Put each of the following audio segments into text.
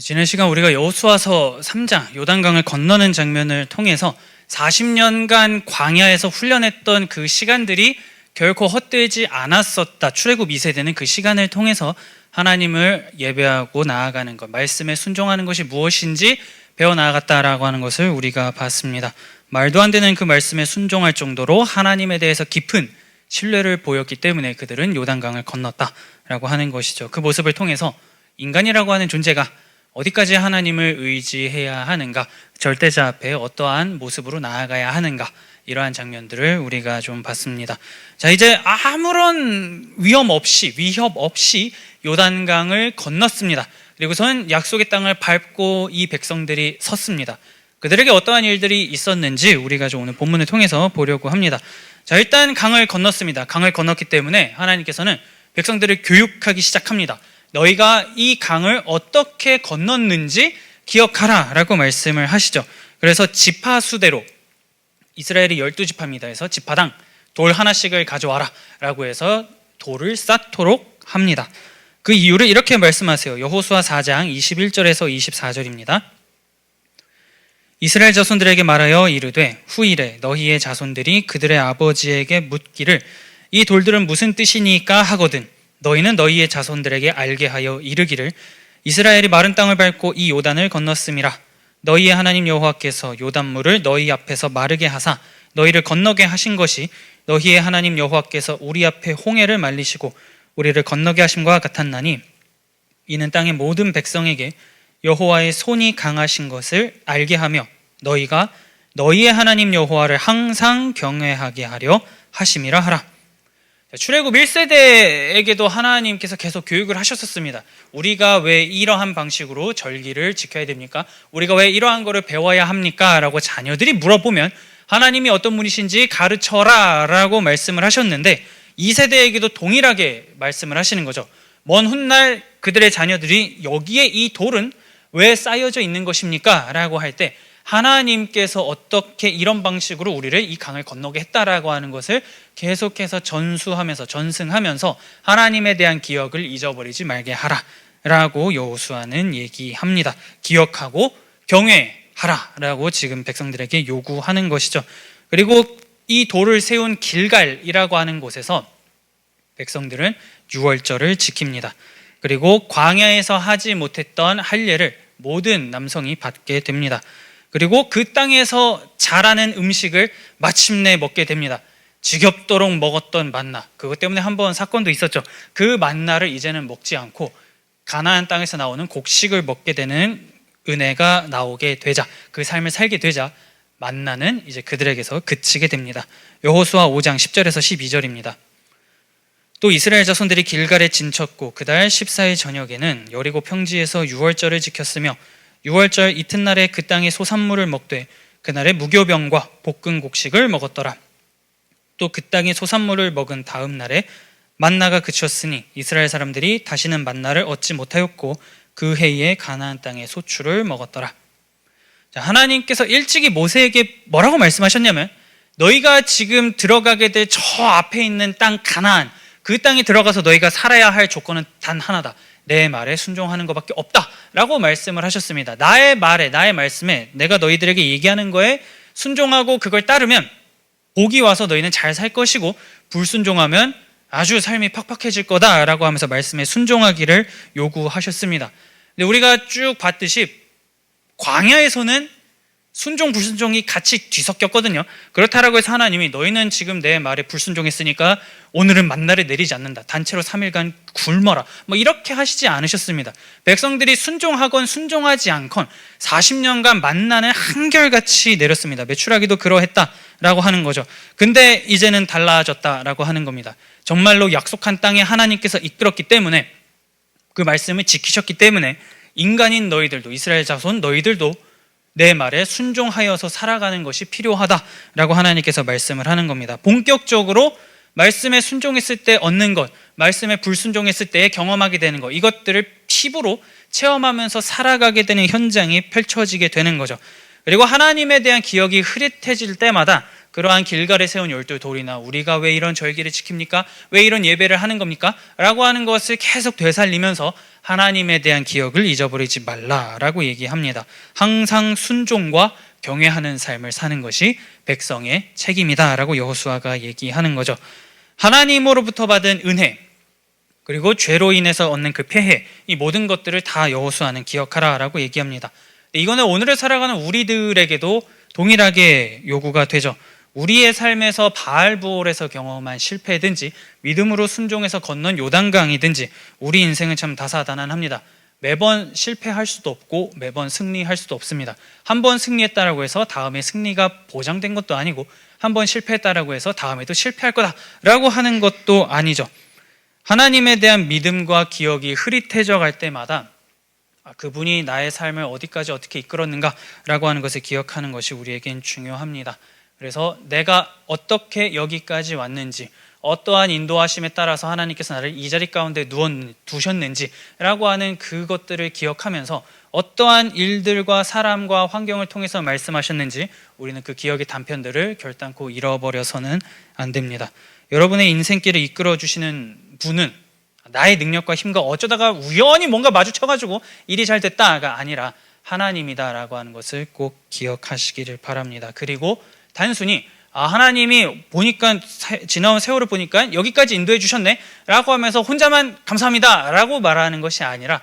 지난 시간 우리가 여호수아서 3장 요단강을 건너는 장면을 통해서 40년간 광야에서 훈련했던 그 시간들이 결코 헛되지 않았었다. 출애굽 2세대는 그 시간을 통해서 하나님을 예배하고 나아가는 것, 말씀에 순종하는 것이 무엇인지 배워 나아갔다라고 하는 것을 우리가 봤습니다. 말도 안 되는 그 말씀에 순종할 정도로 하나님에 대해서 깊은 신뢰를 보였기 때문에 그들은 요단강을 건넜다라고 하는 것이죠. 그 모습을 통해서 인간이라고 하는 존재가 어디까지 하나님을 의지해야 하는가, 절대자 앞에 어떠한 모습으로 나아가야 하는가, 이러한 장면들을 우리가 좀 봤습니다. 자, 이제 아무런 위험 없이, 위협 없이 요단강을 건넜습니다. 그리고선 약속의 땅을 밟고 이 백성들이 섰습니다. 그들에게 어떠한 일들이 있었는지 우리가 좀 오늘 본문을 통해서 보려고 합니다. 자, 일단 강을 건넜습니다. 강을 건넜기 때문에 하나님께서는 백성들을 교육하기 시작합니다. 너희가 이 강을 어떻게 건넜는지 기억하라 라고 말씀을 하시죠. 그래서 지파 수대로 이스라엘이 열두 지파입니다. 해서 지파당 돌 하나씩을 가져와라 라고 해서 돌을 쌓도록 합니다. 그 이유를 이렇게 말씀하세요. 여호수아 4장 21절에서 24절입니다. 이스라엘 자손들에게 말하여 이르되 후일에 너희의 자손들이 그들의 아버지에게 묻기를 이 돌들은 무슨 뜻이니까 하거든 너희는 너희의 자손들에게 알게 하여 이르기를 이스라엘이 마른 땅을 밟고 이 요단을 건넜음이라 너희의 하나님 여호와께서 요단물을 너희 앞에서 마르게 하사 너희를 건너게 하신 것이 너희의 하나님 여호와께서 우리 앞에 홍해를 말리시고 우리를 건너게 하심과 같았나니 이는 땅의 모든 백성에게 여호와의 손이 강하신 것을 알게 하며 너희가 너희의 하나님 여호와를 항상 경외하게 하려 하심이라 하라. 출애굽 1세대에게도 하나님께서 계속 교육을 하셨었습니다. 우리가 왜 이러한 방식으로 절기를 지켜야 됩니까? 우리가 왜 이러한 거를 배워야 합니까? 라고 자녀들이 물어보면 하나님이 어떤 분이신지 가르쳐라 라고 말씀을 하셨는데 2세대에게도 동일하게 말씀을 하시는 거죠. 먼 훗날 그들의 자녀들이 여기에 이 돌은 왜 쌓여져 있는 것입니까? 라고 할 때 하나님께서 어떻게 이런 방식으로 우리를 이 강을 건너게 했다라고 하는 것을 계속해서 전수하면서 전승하면서 하나님에 대한 기억을 잊어버리지 말게 하라라고 여호수아는 얘기합니다. 기억하고 경외하라라고 지금 백성들에게 요구하는 것이죠. 그리고 이 돌을 세운 길갈이라고 하는 곳에서 백성들은 유월절을 지킵니다. 그리고 광야에서 하지 못했던 할례를 모든 남성이 받게 됩니다. 그리고 그 땅에서 자라는 음식을 마침내 먹게 됩니다. 지겹도록 먹었던 만나. 그것 때문에 한 번 사건도 있었죠. 그 만나를 이제는 먹지 않고 가나안 땅에서 나오는 곡식을 먹게 되는 은혜가 나오게 되자 그 삶을 살게 되자 만나는 이제 그들에게서 그치게 됩니다. 여호수아 5장 10절에서 12절입니다. 또 이스라엘 자손들이 길갈에 진쳤고 그달 14일 저녁에는 여리고 평지에서 유월절을 지켰으며 유월절 이튿날에 그 땅의 소산물을 먹되 그날에 무교병과 볶은 곡식을 먹었더라. 또 그 땅의 소산물을 먹은 다음 날에 만나가 그쳤으니 이스라엘 사람들이 다시는 만나를 얻지 못하였고 그 해에 가나안 땅의 소출을 먹었더라. 자, 하나님께서 일찍이 모세에게 뭐라고 말씀하셨냐면 너희가 지금 들어가게 될 저 앞에 있는 땅 가나안 그 땅에 들어가서 너희가 살아야 할 조건은 단 하나다. 내 말에 순종하는 것밖에 없다라고 말씀을 하셨습니다. 나의 말에 나의 말씀에 내가 너희들에게 얘기하는 거에 순종하고 그걸 따르면 복이 와서 너희는 잘 살 것이고 불순종하면 아주 삶이 팍팍해질 거다라고 하면서 말씀에 순종하기를 요구하셨습니다. 근데 우리가 쭉 봤듯이 광야에서는 순종 불순종이 같이 뒤섞였거든요. 그렇다라고 해서 하나님이 너희는 지금 내 말에 불순종했으니까 오늘은 만나를 내리지 않는다. 단체로 3일간 굶어라. 뭐 이렇게 하시지 않으셨습니다. 백성들이 순종하건 순종하지 않건 40년간 만나는 한결같이 내렸습니다. 매출하기도 그러했다라고 하는 거죠. 근데 이제는 달라졌다라고 하는 겁니다. 정말로 약속한 땅에 하나님께서 이끌었기 때문에 그 말씀을 지키셨기 때문에 인간인 너희들도 이스라엘 자손 너희들도 내 말에 순종하여서 살아가는 것이 필요하다라고 하나님께서 말씀을 하는 겁니다. 본격적으로 말씀에 순종했을 때 얻는 것, 말씀에 불순종했을 때 경험하게 되는 것, 이것들을 피부로 체험하면서 살아가게 되는 현장이 펼쳐지게 되는 거죠. 그리고 하나님에 대한 기억이 흐릿해질 때마다 그러한 길갈에 세운 열두 돌이나 우리가 왜 이런 절기를 지킵니까? 왜 이런 예배를 하는 겁니까? 라고 하는 것을 계속 되살리면서 하나님에 대한 기억을 잊어버리지 말라라고 얘기합니다. 항상 순종과 경외하는 삶을 사는 것이 백성의 책임이다라고 여호수아가 얘기하는 거죠. 하나님으로부터 받은 은혜 그리고 죄로 인해서 얻는 그 폐해 이 모든 것들을 다 여호수아는 기억하라라고 얘기합니다. 이거는 오늘을 살아가는 우리들에게도 동일하게 요구가 되죠. 우리의 삶에서 바알부올에서 경험한 실패든지 믿음으로 순종해서 건넌 요단강이든지 우리 인생은 참 다사다난합니다. 매번 실패할 수도 없고 매번 승리할 수도 없습니다. 한 번 승리했다라고 해서 다음에 승리가 보장된 것도 아니고 한 번 실패했다라고 해서 다음에도 실패할 거다라고 하는 것도 아니죠. 하나님에 대한 믿음과 기억이 흐릿해져 갈 때마다 아, 그분이 나의 삶을 어디까지 어떻게 이끌었는가라고 하는 것을 기억하는 것이 우리에겐 중요합니다. 그래서 내가 어떻게 여기까지 왔는지, 어떠한 인도하심에 따라서 하나님께서 나를 이 자리 가운데 누워 두셨는지라고 하는 그것들을 기억하면서 어떠한 일들과 사람과 환경을 통해서 말씀하셨는지 우리는 그 기억의 단편들을 결단코 잃어버려서는 안 됩니다. 여러분의 인생길을 이끌어 주시는 분은 나의 능력과 힘과 어쩌다가 우연히 뭔가 마주쳐가지고 일이 잘 됐다가 아니라 하나님이다라고 하는 것을 꼭 기억하시기를 바랍니다. 그리고 단순히 아 하나님이 보니까 세- 지나온 세월을 보니까 여기까지 인도해 주셨네 라고 하면서 혼자만 감사합니다 라고 말하는 것이 아니라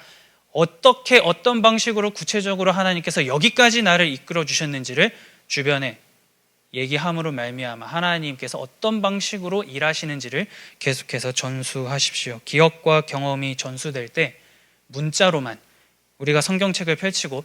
어떻게 어떤 방식으로 구체적으로 하나님께서 여기까지 나를 이끌어 주셨는지를 주변에 얘기함으로 말미암아 하나님께서 어떤 방식으로 일하시는지를 계속해서 전수하십시오. 기억과 경험이 전수될 때 문자로만 우리가 성경책을 펼치고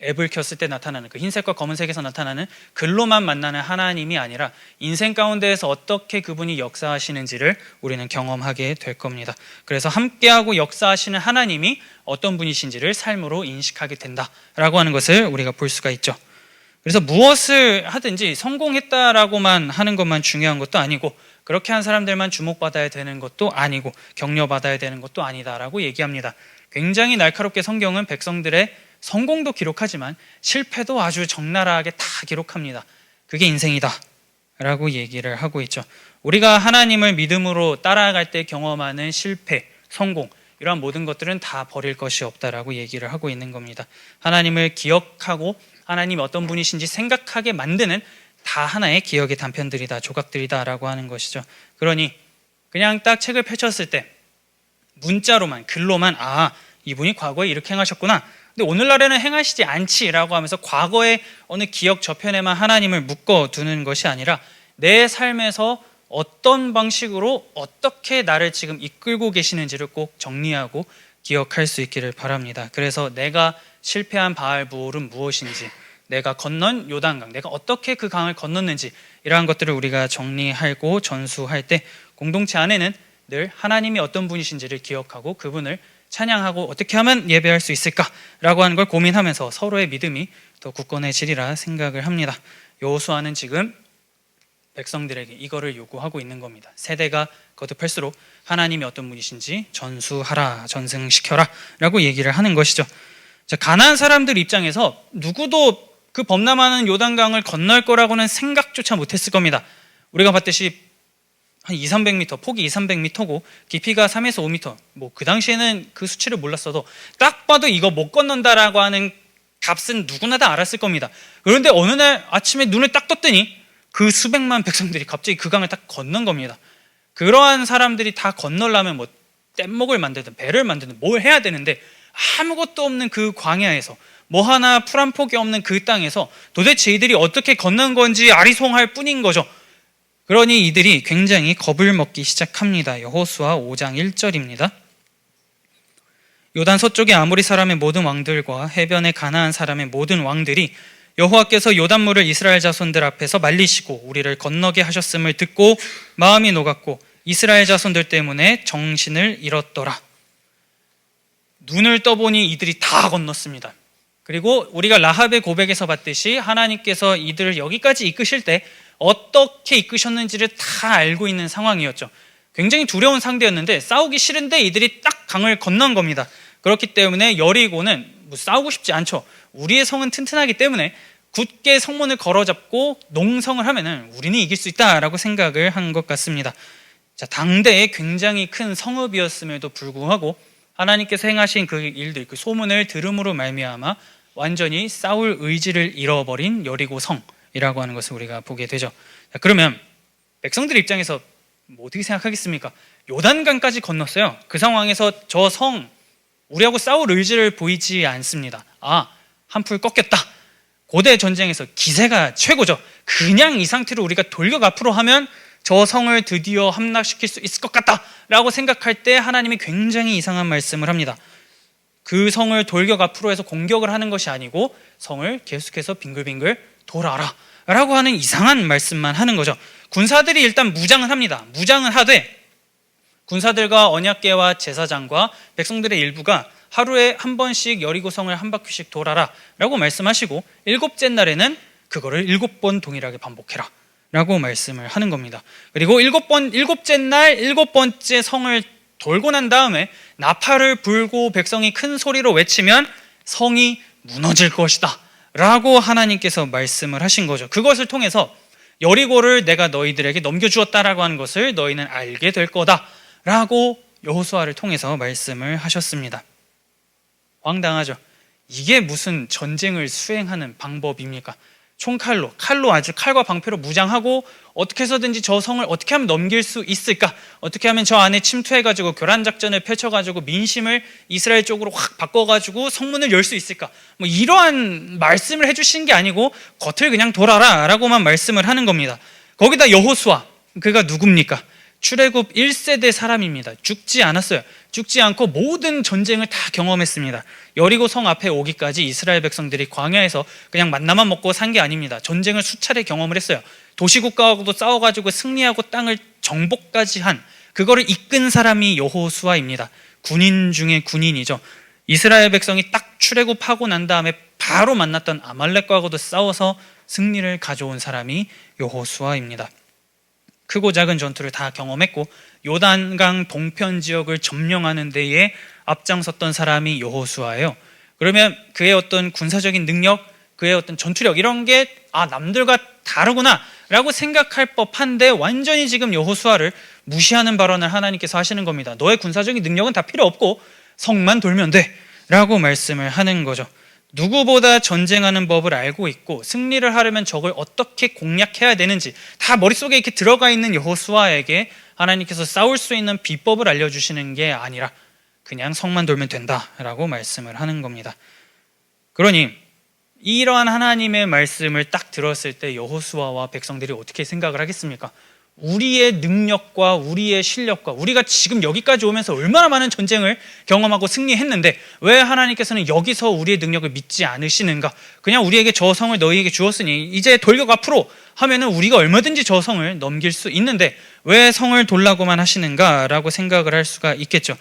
앱을 켰을 때 나타나는 그 흰색과 검은색에서 나타나는 글로만 만나는 하나님이 아니라 인생 가운데에서 어떻게 그분이 역사하시는지를 우리는 경험하게 될 겁니다. 그래서 함께하고 역사하시는 하나님이 어떤 분이신지를 삶으로 인식하게 된다라고 하는 것을 우리가 볼 수가 있죠. 그래서 무엇을 하든지 성공했다라고만 하는 것만 중요한 것도 아니고 그렇게 한 사람들만 주목받아야 되는 것도 아니고 격려받아야 되는 것도 아니다라고 얘기합니다. 굉장히 날카롭게 성경은 백성들의 성공도 기록하지만 실패도 아주 적나라하게 다 기록합니다. 그게 인생이다. 라고 얘기를 하고 있죠. 우리가 하나님을 믿음으로 따라갈 때 경험하는 실패, 성공, 이러한 모든 것들은 다 버릴 것이 없다라고 얘기를 하고 있는 겁니다. 하나님을 기억하고 하나님이 어떤 분이신지 생각하게 만드는 다 하나의 기억의 단편들이다, 조각들이다라고 하는 것이죠. 그러니 그냥 딱 책을 펼쳤을 때 문자로만 글로만 아 이분이 과거에 이렇게 행하셨구나. 근데 오늘날에는 행하시지 않지라고 하면서 과거의 어느 기억 저편에만 하나님을 묶어 두는 것이 아니라 내 삶에서 어떤 방식으로 어떻게 나를 지금 이끌고 계시는지를 꼭 정리하고 기억할 수 있기를 바랍니다. 그래서 내가 실패한 바알부올은 무엇인지, 내가 건넌 요단강, 내가 어떻게 그 강을 건넜는지 이러한 것들을 우리가 정리하고 전수할 때 공동체 안에는 늘 하나님이 어떤 분이신지를 기억하고 그분을 찬양하고 어떻게 하면 예배할 수 있을까라고 하는 걸 고민하면서 서로의 믿음이 더 굳건해지리라 생각을 합니다. 여호수아는 지금 백성들에게 이거를 요구하고 있는 겁니다. 세대가 거듭할수록 하나님이 어떤 분이신지 전수하라, 전승시켜라라고 얘기를 하는 것이죠. 자, 가나안 사람들 입장에서 누구도 그 범람하는 요단강을 건널 거라고는 생각조차 못했을 겁니다. 우리가 봤듯이 한 2, 300m, 폭이 2, 300m고 깊이가 3에서 5m. 뭐 그 당시에는 그 수치를 몰랐어도 딱 봐도 이거 못 건넌다라고 하는 값은 누구나 다 알았을 겁니다. 그런데 어느 날 아침에 눈을 딱 떴더니 그 수백만 백성들이 갑자기 그 강을 딱 건넌 겁니다. 그러한 사람들이 다 건널려면 뭐 뗏목을 만들든 배를 만들든 뭘 해야 되는데 아무것도 없는 그 광야에서 뭐 하나 풀 한 폭이 없는 그 땅에서 도대체 이들이 어떻게 건넌 건지 아리송할 뿐인 거죠. 그러니 이들이 굉장히 겁을 먹기 시작합니다. 여호수아 5장 1절입니다. 요단 서쪽의 아모리 사람의 모든 왕들과 해변의 가나안 사람의 모든 왕들이 여호와께서 요단물을 이스라엘 자손들 앞에서 말리시고 우리를 건너게 하셨음을 듣고 마음이 녹았고 이스라엘 자손들 때문에 정신을 잃었더라. 눈을 떠보니 이들이 다 건넜습니다. 그리고 우리가 라합의 고백에서 봤듯이 하나님께서 이들을 여기까지 이끄실 때 어떻게 이끄셨는지를 다 알고 있는 상황이었죠. 굉장히 두려운 상대였는데 싸우기 싫은데 이들이 딱 강을 건넌 겁니다. 그렇기 때문에 여리고는 뭐 싸우고 싶지 않죠. 우리의 성은 튼튼하기 때문에 굳게 성문을 걸어잡고 농성을 하면은 우리는 이길 수 있다라고 생각을 한 것 같습니다. 자, 당대에 굉장히 큰 성읍이었음에도 불구하고 하나님께서 행하신 그 일들, 그 소문을 들음으로 말미암아 완전히 싸울 의지를 잃어버린 여리고 성 이라고 하는 것을 우리가 보게 되죠. 자, 그러면 백성들 입장에서 뭐 어떻게 생각하겠습니까? 요단강까지 건넜어요. 그 상황에서 저 성 우리하고 싸울 의지를 보이지 않습니다. 아, 한풀 꺾였다. 고대 전쟁에서 기세가 최고죠. 그냥 이 상태로 우리가 돌격 앞으로 하면 저 성을 드디어 함락시킬 수 있을 것 같다라고 생각할 때 하나님이 굉장히 이상한 말씀을 합니다. 그 성을 돌격 앞으로 해서 공격을 하는 것이 아니고 성을 계속해서 빙글빙글 돌아라 라고 하는 이상한 말씀만 하는 거죠. 군사들이 일단 무장을 합니다. 무장을 하되 군사들과 언약계와 제사장과 백성들의 일부가 하루에 한 번씩 여리고성을 한 바퀴씩 돌아라 라고 말씀하시고 일곱째 날에는 그거를 일곱 번 동일하게 반복해라 라고 말씀을 하는 겁니다. 그리고 일곱 번, 일곱째 날 일곱 번째 성을 돌고 난 다음에 나팔을 불고 백성이 큰 소리로 외치면 성이 무너질 것이다 라고 하나님께서 말씀을 하신 거죠. 그것을 통해서 여리고를 내가 너희들에게 넘겨주었다라고 하는 것을 너희는 알게 될 거다 라고 여호수아를 통해서 말씀을 하셨습니다. 황당하죠. 이게 무슨 전쟁을 수행하는 방법입니까? 총칼로, 칼로 아주 칼과 방패로 무장하고 어떻게 해서든지 저 성을 어떻게 하면 넘길 수 있을까? 어떻게 하면 저 안에 침투해가지고 교란 작전을 펼쳐가지고 민심을 이스라엘 쪽으로 확 바꿔가지고 성문을 열 수 있을까? 뭐 이러한 말씀을 해주신 게 아니고 겉을 그냥 돌아라라고만 말씀을 하는 겁니다. 거기다 여호수아 그가 누굽니까? 출애굽 1세대 사람입니다. 죽지 않았어요. 죽지 않고 모든 전쟁을 다 경험했습니다. 여리고 성 앞에 오기까지 이스라엘 백성들이 광야에서 그냥 만나만 먹고 산 게 아닙니다. 전쟁을 수차례 경험을 했어요. 도시국가하고도 싸워가지고 승리하고 땅을 정복까지 한 그거를 이끈 사람이 여호수아입니다. 군인 중에 군인이죠. 이스라엘 백성이 딱 출애굽하고 난 다음에 바로 만났던 아말렉과도 싸워서 승리를 가져온 사람이 여호수아입니다. 크고 작은 전투를 다 경험했고 요단강 동편 지역을 점령하는 데에 앞장섰던 사람이 여호수아예요. 그러면 그의 어떤 군사적인 능력, 그의 어떤 전투력 이런 게 아 남들과 다르구나라고 생각할 법한데 완전히 지금 여호수아를 무시하는 발언을 하나님께서 하시는 겁니다. 너의 군사적인 능력은 다 필요 없고 성만 돌면 돼라고 말씀을 하는 거죠. 누구보다 전쟁하는 법을 알고 있고 승리를 하려면 적을 어떻게 공략해야 되는지 다 머릿속에 이렇게 들어가 있는 여호수아에게 하나님께서 싸울 수 있는 비법을 알려 주시는 게 아니라 그냥 성만 돌면 된다라고 말씀을 하는 겁니다. 그러니 이러한 하나님의 말씀을 딱 들었을 때 여호수아와 백성들이 어떻게 생각을 하겠습니까? 우리의 능력과 우리의 실력과 우리가 지금 여기까지 오면서 얼마나 많은 전쟁을 경험하고 승리했는데 왜 하나님께서는 여기서 우리의 능력을 믿지 않으시는가? 그냥 우리에게 저 성을 너희에게 주었으니 이제 돌격 앞으로 하면은 우리가 얼마든지 저 성을 넘길 수 있는데 왜 성을 돌라고만 하시는가라고 생각을 할 수가 있겠죠.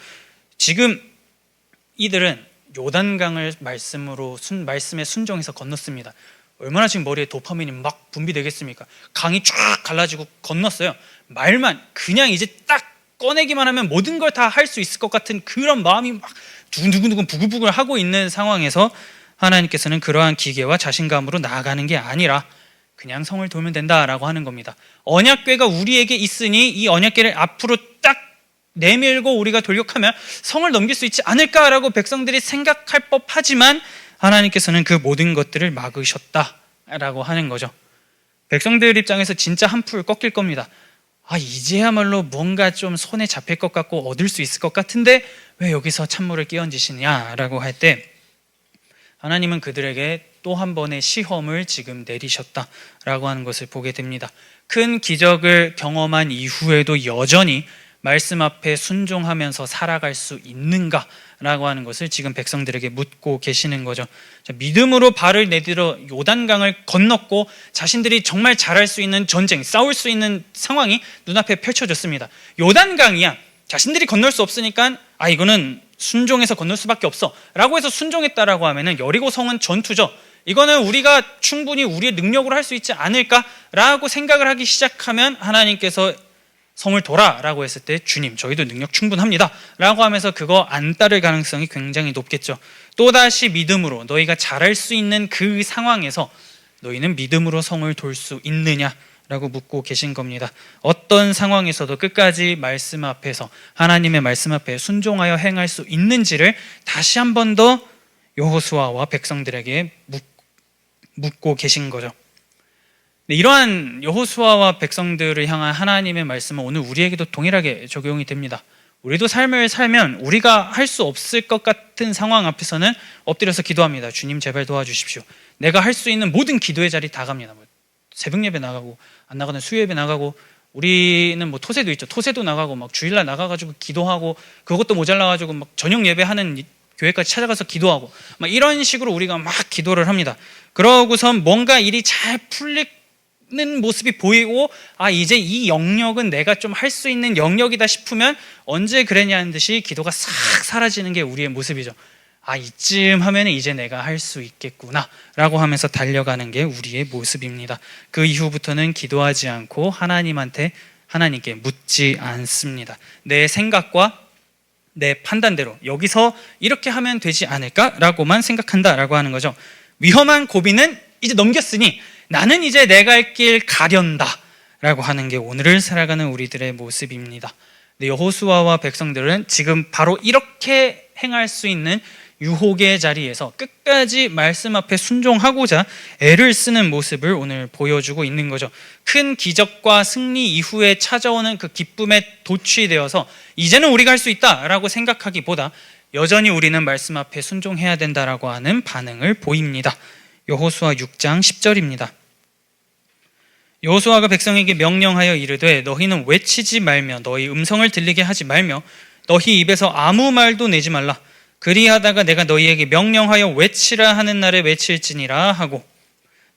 지금 이들은 요단강을 말씀으로 순, 말씀에 순종해서 건넜습니다. 얼마나 지금 머리에 도파민이 막 분비되겠습니까? 강이 쫙 갈라지고 건넜어요. 말만 그냥 이제 딱 꺼내기만 하면 모든 걸 다 할 수 있을 것 같은 그런 마음이 막 두근두근 부글부글 하고 있는 상황에서 하나님께서는 그러한 기계와 자신감으로 나아가는 게 아니라 그냥 성을 돌면 된다라고 하는 겁니다. 언약궤가 우리에게 있으니 이 언약궤를 앞으로 딱 내밀고 우리가 돌격하면 성을 넘길 수 있지 않을까라고 백성들이 생각할 법하지만 하나님께서는 그 모든 것들을 막으셨다라고 하는 거죠. 백성들 입장에서 진짜 한풀 꺾일 겁니다. 아, 이제야말로 뭔가 좀 손에 잡힐 것 같고 얻을 수 있을 것 같은데 왜 여기서 찬물을 끼얹으시냐라고 할 때 하나님은 그들에게 또 한 번의 시험을 지금 내리셨다라고 하는 것을 보게 됩니다. 큰 기적을 경험한 이후에도 여전히 말씀 앞에 순종하면서 살아갈 수 있는가라고 하는 것을 지금 백성들에게 묻고 계시는 거죠. 자, 믿음으로 발을 내들어 요단강을 건넜고 자신들이 정말 잘할 수 있는 전쟁, 싸울 수 있는 상황이 눈앞에 펼쳐졌습니다. 요단강이야. 자신들이 건널 수 없으니까 아 이거는 순종해서 건널 수밖에 없어라고 해서 순종했다라고 하면은 여리고 성은 전투죠. 이거는 우리가 충분히 우리의 능력으로 할 수 있지 않을까라고 생각을 하기 시작하면 하나님께서 성을 돌아라고 했을 때 주님 저희도 능력 충분합니다 라고 하면서 그거 안 따를 가능성이 굉장히 높겠죠 또다시 믿음으로 너희가 잘할 수 있는 그 상황에서 너희는 믿음으로 성을 돌 수 있느냐 라고 묻고 계신 겁니다. 어떤 상황에서도 끝까지 말씀 앞에서 하나님의 말씀 앞에 순종하여 행할 수 있는지를 다시 한 번 더 여호수아와 백성들에게 묻, 묻고 계신 거죠. 네, 이러한 여호수아와 백성들을 향한 하나님의 말씀은 오늘 우리에게도 동일하게 적용이 됩니다. 우리도 삶을 살면 우리가 할 수 없을 것 같은 상황 앞에서는 엎드려서 기도합니다. 주님 제발 도와주십시오. 내가 할 수 있는 모든 기도의 자리 다 갑니다. 뭐 새벽 예배 나가고 안 나가는 수요 예배 나가고 우리는 뭐 토세도 있죠. 토세도 나가고 막 주일날 나가가지고 기도하고 그것도 모자라가지고 막 저녁 예배하는 교회까지 찾아가서 기도하고 막 이런 식으로 우리가 막 기도를 합니다. 그러고선 뭔가 일이 잘 풀리 는 모습이 보이고 아 이제 이 영역은 내가 좀 할 수 있는 영역이다 싶으면 언제 그랬냐는 듯이 기도가 싹 사라지는 게 우리의 모습이죠. 아 이쯤 하면 이제 내가 할 수 있겠구나라고 하면서 달려가는 게 우리의 모습입니다. 그 이후부터는 기도하지 않고 하나님한테 하나님께 묻지 않습니다. 내 생각과 내 판단대로 여기서 이렇게 하면 되지 않을까라고만 생각한다라고 하는 거죠. 위험한 고비는 이제 넘겼으니 나는 이제 내 갈 길 가련다 라고 하는 게 오늘을 살아가는 우리들의 모습입니다. 네, 여호수아와 백성들은 지금 바로 이렇게 행할 수 있는 유혹의 자리에서 끝까지 말씀 앞에 순종하고자 애를 쓰는 모습을 오늘 보여주고 있는 거죠. 큰 기적과 승리 이후에 찾아오는 그 기쁨에 도취되어서 이제는 우리가 할 수 있다라고 생각하기보다 여전히 우리는 말씀 앞에 순종해야 된다라고 하는 반응을 보입니다. 여호수아 6장 10절입니다. 여호수아가 백성에게 명령하여 이르되 너희는 외치지 말며 너희 음성을 들리게 하지 말며 너희 입에서 아무 말도 내지 말라. 그리하다가 내가 너희에게 명령하여 외치라 하는 날에 외칠지니라 하고.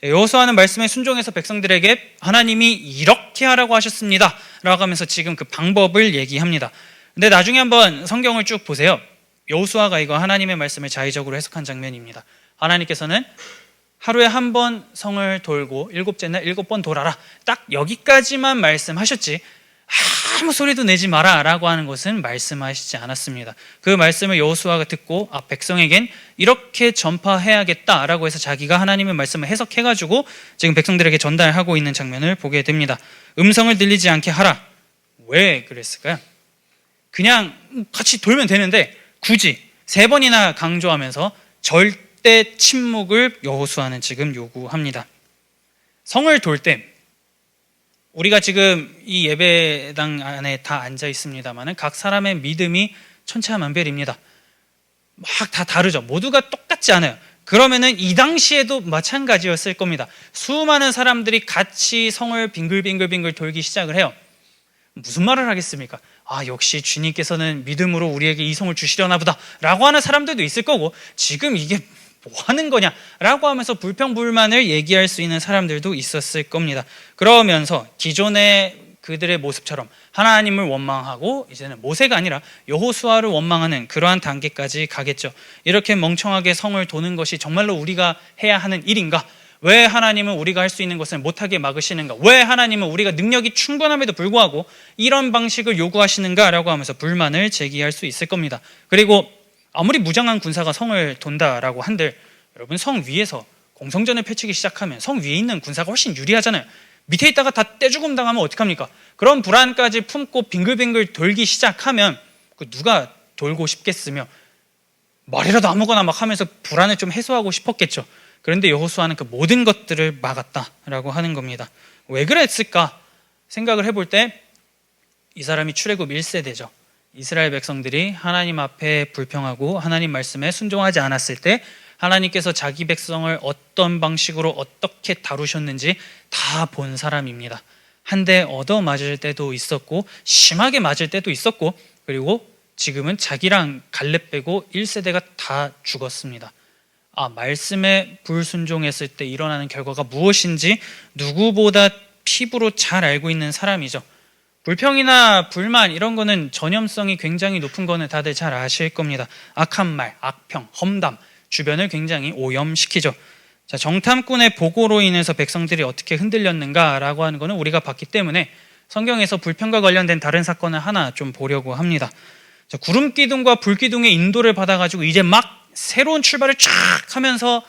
네, 여호수아는 말씀에 순종해서 백성들에게 하나님이 이렇게 하라고 하셨습니다. 라고 하면서 지금 그 방법을 얘기합니다. 근데 나중에 한번 성경을 쭉 보세요. 여호수아가 이거 하나님의 말씀을 자의적으로 해석한 장면입니다. 하나님께서는 하루에 한 번 성을 돌고 일곱째 날 일곱 번 돌아라. 딱 여기까지만 말씀하셨지. 아무 소리도 내지 마라 라고 하는 것은 말씀하시지 않았습니다. 그 말씀을 여호수아가 듣고 아 백성에겐 이렇게 전파해야겠다라고 해서 자기가 하나님의 말씀을 해석해 가지고 지금 백성들에게 전달하고 있는 장면을 보게 됩니다. 음성을 들리지 않게 하라. 왜 그랬을까요? 그냥 같이 돌면 되는데 굳이 세 번이나 강조하면서 절대 절대 침묵을 여호수아는 지금 요구합니다. 성을 돌 때 우리가 지금 이 예배당 안에 다 앉아 있습니다만은 각 사람의 믿음이 천차만별입니다. 막 다 다르죠. 모두가 똑같지 않아요. 그러면은 이 당시에도 마찬가지였을 겁니다. 수많은 사람들이 같이 성을 빙글빙글빙글 돌기 시작을 해요. 무슨 말을 하겠습니까? 아, 역시 주님께서는 믿음으로 우리에게 이 성을 주시려나 보다. 라고 하는 사람들도 있을 거고, 지금 이게 뭐 하는 거냐? 라고 하면서 불평불만을 얘기할 수 있는 사람들도 있었을 겁니다. 그러면서 기존의 그들의 모습처럼 하나님을 원망하고 이제는 모세가 아니라 여호수아를 원망하는 그러한 단계까지 가겠죠. 이렇게 멍청하게 성을 도는 것이 정말로 우리가 해야 하는 일인가? 왜 하나님은 우리가 할 수 있는 것을 못하게 막으시는가? 왜 하나님은 우리가 능력이 충분함에도 불구하고 이런 방식을 요구하시는가라고 하면서 불만을 제기할 수 있을 겁니다. 그리고 아무리 무장한 군사가 성을 돈다라고 한들 여러분 성 위에서 공성전을 펼치기 시작하면 성 위에 있는 군사가 훨씬 유리하잖아요. 밑에 있다가 다 떼죽음 당하면 어떡합니까? 그런 불안까지 품고 빙글빙글 돌기 시작하면 그 누가 돌고 싶겠으며 말이라도 아무거나 막 하면서 불안을 좀 해소하고 싶었겠죠. 그런데 여호수아는 그 모든 것들을 막았다라고 하는 겁니다. 왜 그랬을까 생각을 해볼 때 이 사람이 출애굽 1세대죠. 이스라엘 백성들이 하나님 앞에 불평하고 하나님 말씀에 순종하지 않았을 때 하나님께서 자기 백성을 어떤 방식으로 어떻게 다루셨는지 다 본 사람입니다. 한 대 얻어 맞을 때도 있었고 심하게 맞을 때도 있었고 그리고 지금은 자기랑 갈래 빼고 1세대가 다 죽었습니다. 아, 말씀에 불순종했을 때 일어나는 결과가 무엇인지 누구보다 피부로 잘 알고 있는 사람이죠. 불평이나 불만 이런 거는 전염성이 굉장히 높은 거는 다들 잘 아실 겁니다. 악한 말, 악평, 험담 주변을 굉장히 오염시키죠. 자, 정탐꾼의 보고로 인해서 백성들이 어떻게 흔들렸는가라고 하는 거는 우리가 봤기 때문에 성경에서 불평과 관련된 다른 사건을 하나 좀 보려고 합니다. 자, 구름 기둥과 불 기둥의 인도를 받아가지고 이제 막 새로운 출발을 쫙 하면서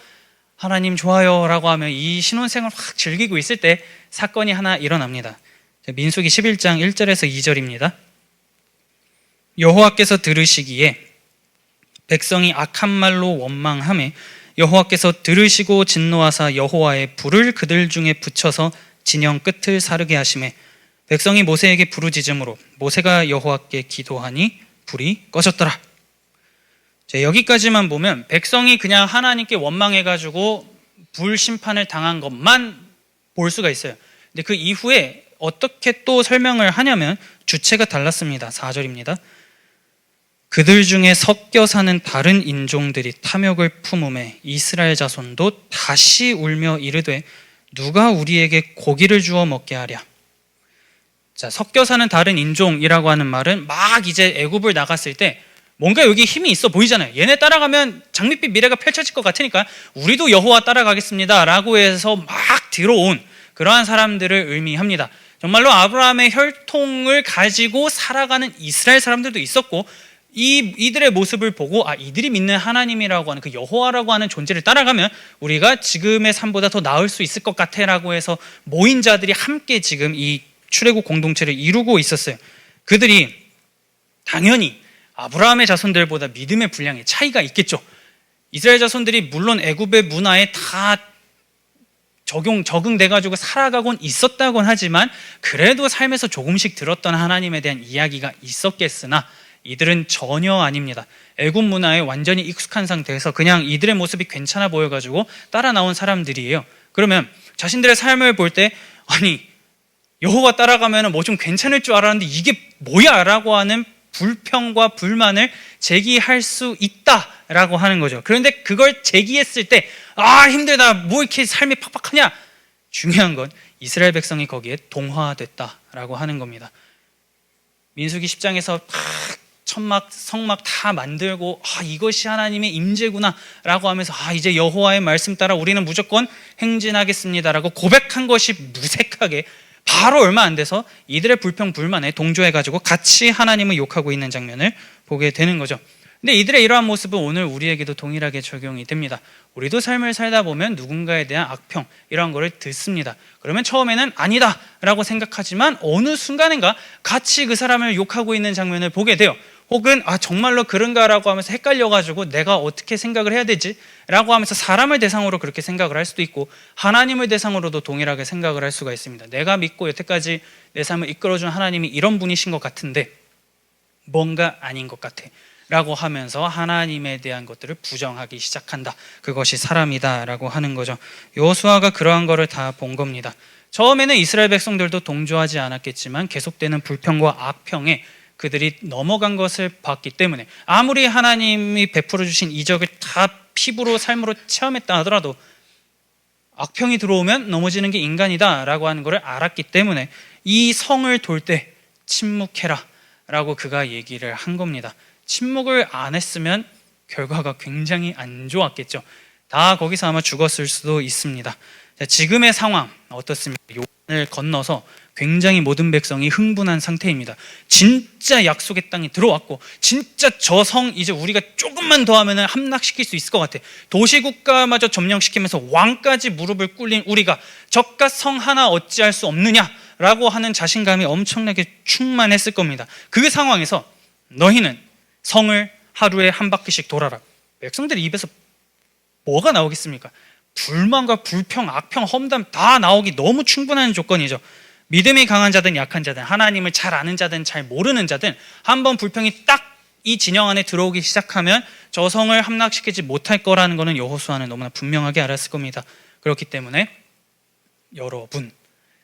하나님 좋아요라고 하면 이 신혼생활 확 즐기고 있을 때 사건이 하나 일어납니다. 자, 민수기 11장 1절에서 2절입니다. 여호와께서 들으시기에 백성이 악한 말로 원망함에 여호와께서 들으시고 진노하사 여호와의 불을 그들 중에 붙여서 진영 끝을 사르게 하심에 백성이 모세에게 부르짖음으로 모세가 여호와께 기도하니 불이 꺼졌더라. 자, 여기까지만 보면 백성이 그냥 하나님께 원망해 가지고 불 심판을 당한 것만 볼 수가 있어요. 근데 그 이후에 어떻게 또 설명을 하냐면 주체가 달랐습니다. 4절입니다. 그들 중에 섞여 사는 다른 인종들이 탐욕을 품음에 이스라엘 자손도 다시 울며 이르되 누가 우리에게 고기를 주어 먹게 하랴. 자, 섞여 사는 다른 인종이라고 하는 말은 막 이제 애굽을 나갔을 때 뭔가 여기 힘이 있어 보이잖아요. 얘네 따라가면 장밋빛 미래가 펼쳐질 것 같으니까 우리도 여호와 따라가겠습니다라고 해서 막 들어온 그러한 사람들을 의미합니다. 정말로 아브라함의 혈통을 가지고 살아가는 이스라엘 사람들도 있었고 이 이들의 모습을 보고 아 이들이 믿는 하나님이라고 하는 그 여호와라고 하는 존재를 따라가면 우리가 지금의 삶보다 더 나을 수 있을 것 같아라고 해서 모인 자들이 함께 지금 이 출애굽 공동체를 이루고 있었어요. 그들이 당연히 아브라함의 자손들보다 믿음의 분량에 차이가 있겠죠. 이스라엘 자손들이 물론 애굽의 문화에 다 적용 적응돼 가지고 살아가곤 있었다곤 하지만 그래도 삶에서 조금씩 들었던 하나님에 대한 이야기가 있었겠으나 이들은 전혀 아닙니다. 애굽 문화에 완전히 익숙한 상태에서 그냥 이들의 모습이 괜찮아 보여 가지고 따라 나온 사람들이에요. 그러면 자신들의 삶을 볼 때 아니 여호와 따라가면 뭐 좀 괜찮을 줄 알았는데 이게 뭐야라고 하는 불평과 불만을 제기할 수 있다라고 하는 거죠. 그런데 그걸 제기했을 때, 아, 힘들다. 뭐 이렇게 삶이 팍팍하냐? 중요한 건 이스라엘 백성이 거기에 동화됐다라고 하는 겁니다. 민수기 10장에서 막 천막, 성막 다 만들고, 아, 이것이 하나님의 임재구나라고 하면서, 아, 이제 여호와의 말씀 따라 우리는 무조건 행진하겠습니다라고 고백한 것이 무색하게 바로 얼마 안 돼서 이들의 불평 불만에 동조해 가지고 같이 하나님을 욕하고 있는 장면을 보게 되는 거죠. 근데 이들의 이러한 모습은 오늘 우리에게도 동일하게 적용이 됩니다. 우리도 삶을 살다 보면 누군가에 대한 악평 이런 거를 듣습니다. 그러면 처음에는 아니다라고 생각하지만 어느 순간인가 같이 그 사람을 욕하고 있는 장면을 보게 돼요. 혹은 아 정말로 그런가라고 하면서 헷갈려 가지고 내가 어떻게 생각을 해야 되지라고 하면서 사람을 대상으로 그렇게 생각을 할 수도 있고 하나님을 대상으로도 동일하게 생각을 할 수가 있습니다. 내가 믿고 여태까지 내 삶을 이끌어 준 하나님이 이런 분이신 것 같은데 뭔가 아닌 것 같아. 라고 하면서 하나님에 대한 것들을 부정하기 시작한다. 그것이 사람이다라고 하는 거죠. 요수아가 그러한 거를 다 본 겁니다. 처음에는 이스라엘 백성들도 동조하지 않았겠지만 계속되는 불평과 악평에 그들이 넘어간 것을 봤기 때문에 아무리 하나님이 베풀어 주신 이적을 다 피부로 삶으로 체험했다 하더라도 악평이 들어오면 넘어지는 게 인간이다라고 하는 것을 알았기 때문에 이 성을 돌 때 침묵해라라고 그가 얘기를 한 겁니다. 침묵을 안 했으면 결과가 굉장히 안 좋았겠죠. 다 거기서 아마 죽었을 수도 있습니다. 자, 지금의 상황 어떻습니까? 요한을 건너서 굉장히 모든 백성이 흥분한 상태입니다. 진짜 약속의 땅이 들어왔고, 진짜 저 성 이제 우리가 조금만 더 하면 함락시킬 수 있을 것 같아. 도시국가마저 점령시키면서 왕까지 무릎을 꿇린 우리가 저가 성 하나 어찌할 수 없느냐라고 하는 자신감이 엄청나게 충만했을 겁니다. 그 상황에서 너희는 성을 하루에 한 바퀴씩 돌아라. 백성들의 입에서 뭐가 나오겠습니까? 불만과 불평, 악평, 험담 다 나오기 너무 충분한 조건이죠. 믿음이 강한 자든 약한 자든 하나님을 잘 아는 자든 잘 모르는 자든 한번 불평이 딱 이 진영 안에 들어오기 시작하면 저 성을 함락시키지 못할 거라는 것은 여호수아는 너무나 분명하게 알았을 겁니다. 그렇기 때문에 여러분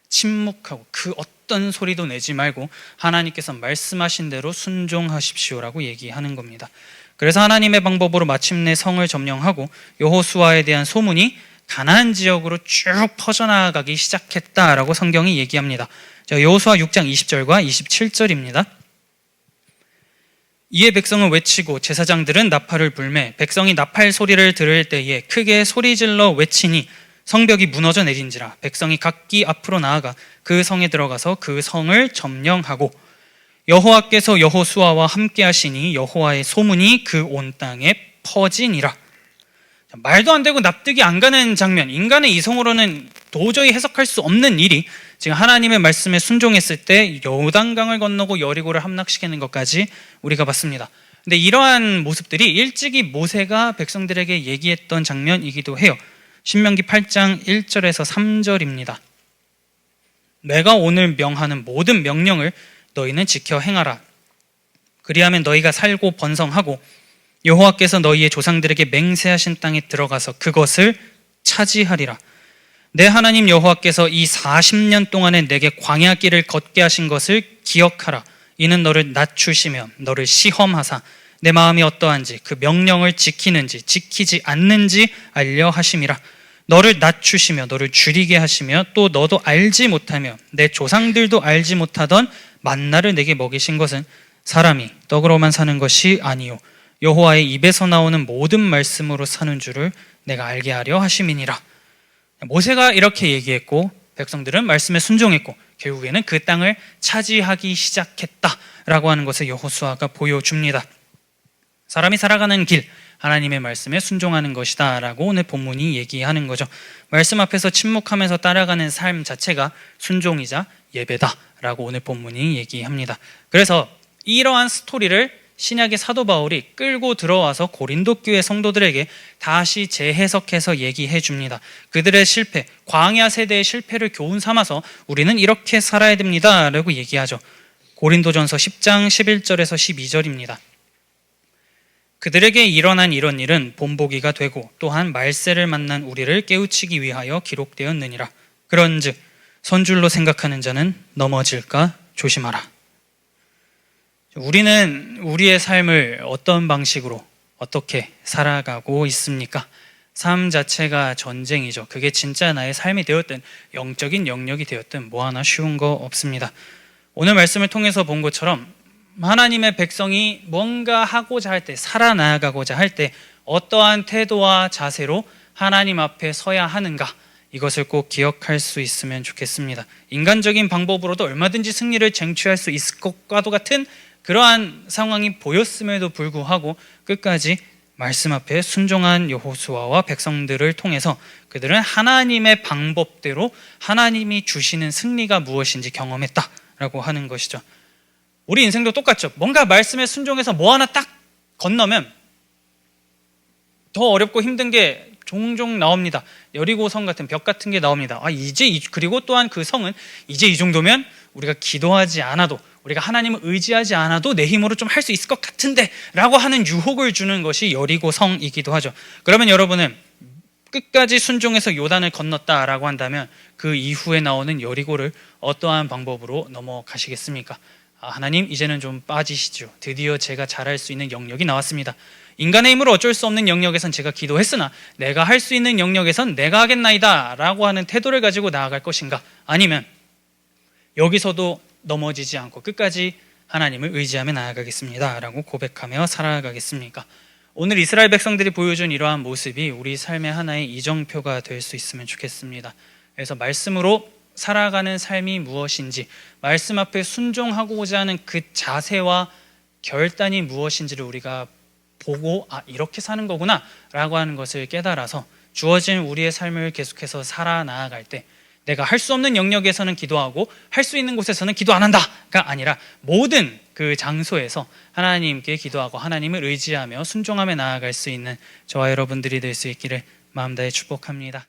침묵하고 그 어떤 소리도 내지 말고 하나님께서 말씀하신 대로 순종하십시오라고 얘기하는 겁니다. 그래서 하나님의 방법으로 마침내 성을 점령하고 여호수아에 대한 소문이 가나안 지역으로 쭉 퍼져나가기 시작했다라고 성경이 얘기합니다. 여호수아 6장 20절과 27절입니다. 이에 백성은 외치고 제사장들은 나팔을 불매 백성이 나팔 소리를 들을 때에 크게 소리질러 외치니 성벽이 무너져 내린지라 백성이 각기 앞으로 나아가 그 성에 들어가서 그 성을 점령하고 여호와께서 여호수아와 함께 하시니 여호와의 소문이 그 온 땅에 퍼지니라 말도 안 되고 납득이 안 가는 장면, 인간의 이성으로는 도저히 해석할 수 없는 일이 지금 하나님의 말씀에 순종했을 때 요단강을 건너고 여리고를 함락시키는 것까지 우리가 봤습니다. 근데 이러한 모습들이 일찍이 모세가 백성들에게 얘기했던 장면이기도 해요. 신명기 8장 1절에서 3절입니다. 내가 오늘 명하는 모든 명령을 너희는 지켜 행하라. 그리하면 너희가 살고 번성하고 여호와께서 너희의 조상들에게 맹세하신 땅에 들어가서 그것을 차지하리라. 내 하나님 여호와께서 이 40년 동안에 내게 광야 길을 걷게 하신 것을 기억하라. 이는 너를 낮추시며 너를 시험하사 내 마음이 어떠한지 그 명령을 지키는지 지키지 않는지 알려 하심이라. 너를 낮추시며 너를 줄이게 하시며 또 너도 알지 못하며 내 조상들도 알지 못하던 만나를 내게 먹이신 것은 사람이 떡으로만 사는 것이 아니요 여호와의 입에서 나오는 모든 말씀으로 사는 줄을 내가 알게 하려 하심이니라. 모세가 이렇게 얘기했고 백성들은 말씀에 순종했고 결국에는 그 땅을 차지하기 시작했다라고 하는 것을 여호수아가 보여줍니다. 사람이 살아가는 길 하나님의 말씀에 순종하는 것이다라고 오늘 본문이 얘기하는 거죠. 말씀 앞에서 침묵하면서 따라가는 삶 자체가 순종이자 예배다라고 오늘 본문이 얘기합니다. 그래서 이러한 스토리를 신약의 사도 바울이 끌고 들어와서 고린도 교회 성도들에게 다시 재해석해서 얘기해 줍니다. 그들의 실패, 광야 세대의 실패를 교훈 삼아서 우리는 이렇게 살아야 됩니다라고 얘기하죠. 고린도전서 10장 11절에서 12절입니다. 그들에게 일어난 이런 일은 본보기가 되고 또한 말세를 만난 우리를 깨우치기 위하여 기록되었느니라. 그런즉 선줄로 생각하는 자는 넘어질까 조심하라. 우리는 우리의 삶을 어떤 방식으로 어떻게 살아가고 있습니까? 삶 자체가 전쟁이죠. 그게 진짜 나의 삶이 되었든 영적인 영역이 되었든 뭐 하나 쉬운 거 없습니다. 오늘 말씀을 통해서 본 것처럼 하나님의 백성이 뭔가 하고자 할 때, 살아나가고자 할 때 어떠한 태도와 자세로 하나님 앞에 서야 하는가 이것을 꼭 기억할 수 있으면 좋겠습니다. 인간적인 방법으로도 얼마든지 승리를 쟁취할 수 있을 것과도 같은 그러한 상황이 보였음에도 불구하고 끝까지 말씀 앞에 순종한 여호수아와 백성들을 통해서 그들은 하나님의 방법대로 하나님이 주시는 승리가 무엇인지 경험했다라고 하는 것이죠. 우리 인생도 똑같죠. 뭔가 말씀에 순종해서 뭐 하나 딱 건너면 더 어렵고 힘든 게 종종 나옵니다. 여리고 성 같은 벽 같은 게 나옵니다. 아, 이제 이- 그리고 또한 그 성은 이제 이 정도면 우리가 기도하지 않아도 우리가 하나님을 의지하지 않아도 내 힘으로 좀 할 수 있을 것 같은데 라고 하는 유혹을 주는 것이 여리고 성이기도 하죠. 그러면 여러분은 끝까지 순종해서 요단을 건넜다라고 한다면 그 이후에 나오는 여리고를 어떠한 방법으로 넘어가시겠습니까? 아, 하나님 이제는 좀 빠지시죠. 드디어 제가 잘할 수 있는 영역이 나왔습니다. 인간의 힘으로 어쩔 수 없는 영역에선 제가 기도했으나 내가 할 수 있는 영역에선 내가 하겠나이다라고 하는 태도를 가지고 나아갈 것인가? 아니면 여기서도 넘어지지 않고 끝까지 하나님을 의지하며 나아가겠습니다 라고 고백하며 살아가겠습니까? 오늘 이스라엘 백성들이 보여준 이러한 모습이 우리 삶의 하나의 이정표가 될 수 있으면 좋겠습니다. 그래서 말씀으로 살아가는 삶이 무엇인지, 말씀 앞에 순종하고자 하는 그 자세와 결단이 무엇인지를 우리가 보고 아 이렇게 사는 거구나 라고 하는 것을 깨달아서 주어진 우리의 삶을 계속해서 살아 나아갈 때 내가 할 수 없는 영역에서는 기도하고 할 수 있는 곳에서는 기도 안 한다가 아니라 모든 그 장소에서 하나님께 기도하고 하나님을 의지하며 순종하며 나아갈 수 있는 저와 여러분들이 될 수 있기를 마음 다해 축복합니다.